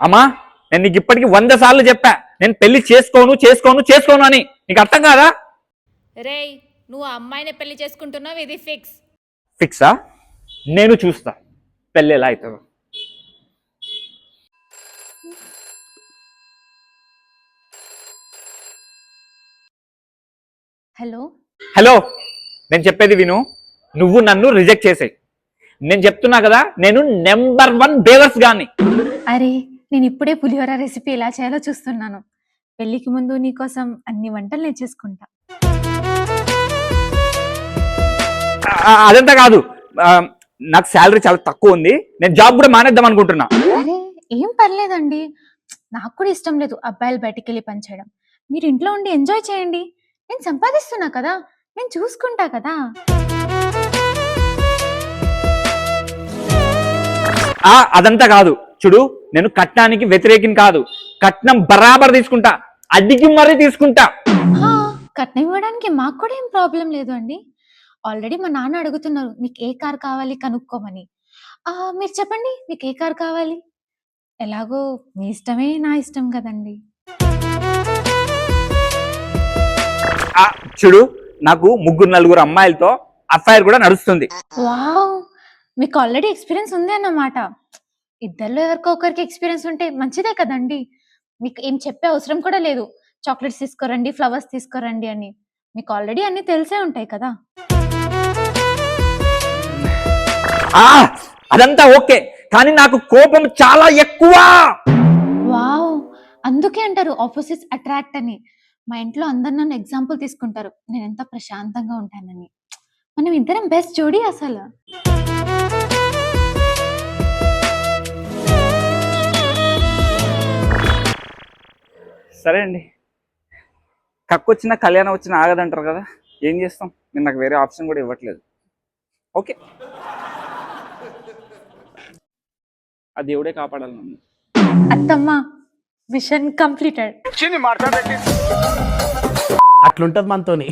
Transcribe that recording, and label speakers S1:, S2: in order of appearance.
S1: అమ్మా నేను నీకు ఇప్పటికి వంద సార్లు చెప్పా. నేను పెళ్ళి చేసుకోను చేసుకోను చేసుకోను అని. నీకు అర్థం కాదా?
S2: రేయ్ నువ్వు ఆ అమ్మాయిని పెళ్ళి చేసుకుంటున్నావు ఇది ఫిక్స్
S1: ఫిక్సా నేను చూస్తా. పెళ్ళి ఎలా అవుతుందో.
S3: హలో.
S1: హలో నేను చెప్పేది విను. నువ్వు నన్ను రిజెక్ట్ చేసేయి. నేను చెప్తున్నా కదా నేను నెంబర్ వన్ బేవర్స్ గాని
S3: అరే నేను ఇప్పుడే పులిహోర రెసిపీ ఎలా చేయాలో చూస్తున్నాను. పెళ్ళికి ముందు నీకోసం అన్ని వంటలు నేను చేసుకుంటా.
S1: అదంతా కాదు. నాకు శాలరీ చాలా తక్కువ ఉంది. నేను జాబ్ కూడా మానేద్దాం అనుకుంటున్నా.
S3: అరే ఏం పర్లేదండి. నాకు కూడా ఇష్టం లేదు అబ్బాయిలు బయటికి వెళ్ళి పనిచేయడం మీరు ఇంట్లో ఉండి ఎంజాయ్ చేయండి. నేను సంపాదిస్తున్నా కదా. నేను చూసుకుంటా కదా.
S1: ఆ అదంతా కాదు. చూడు నేను కట్నానికి వ్యతిరేకిని కాదు. కట్నం బరాబర్ తీసుకుంటా. అడ్డికి మరీ తీసుకుంటా.
S3: కట్నం ఇవ్వడానికి మాకు కూడా ఏం ప్రాబ్లం లేదు అండి. ఆల్రెడీ మా నాన్న అడుగుతున్నారు మీకు ఏ కార్ కావాలి కనుక్కోమని. మీరు చెప్పండి మీకు ఏ కార్ కావాలి? ఎలాగో మీ ఇష్టమే నా ఇష్టం కదండి.
S1: చూడు నాకు ముగ్గురు నలుగురు అమ్మాయిలతో అఫైర్ కూడా నడుస్తుంది.
S3: వావ్ మీకు ఆల్రెడీ ఎక్స్పీరియన్స్ ఉంది అన్నమాట. ఇద్దరిలో ఎవరికో ఒకరికి ఎక్స్పీరియన్స్ ఉంటే మంచిదే కదండి. మీకు ఏం చెప్పే అవసరం కూడా లేదు. చాక్లెట్స్ తీసుకురండి ఫ్లవర్స్ తీసుకురండి అని. మీకు ఆల్రెడీ అన్ని తెలిసే ఉంటాయి కదా.
S1: ఆ అదంతా ఓకే. కానీ నాకు కోపం చాలా ఎక్కువ.
S3: వావ్! అందుకే అంటారు ఆపోజిట్స్ అట్రాక్ట్ అని. మా ఇంట్లో అందరు నన్ను ఎగ్జాంపుల్ తీసుకుంటారు. నేను ఎంత ప్రశాంతంగా ఉంటానని. మనం ఇద్దరం బెస్ట్ జోడీ అసలు.
S1: సరే అండి. కక్కొచ్చిన కళ్యాణం వచ్చిన ఆగదంటారు కదా? ఏం చేస్తాం? నేను నాకు వేరే ఆప్షన్ కూడా ఇవ్వట్లేదు. ఓకే. ఆ దేవుడే కాపాడాలి నన్ను.
S3: అత్తమ్మ మిషన్ కంప్లీటెడ్.
S4: అట్లుంటది మనతోని.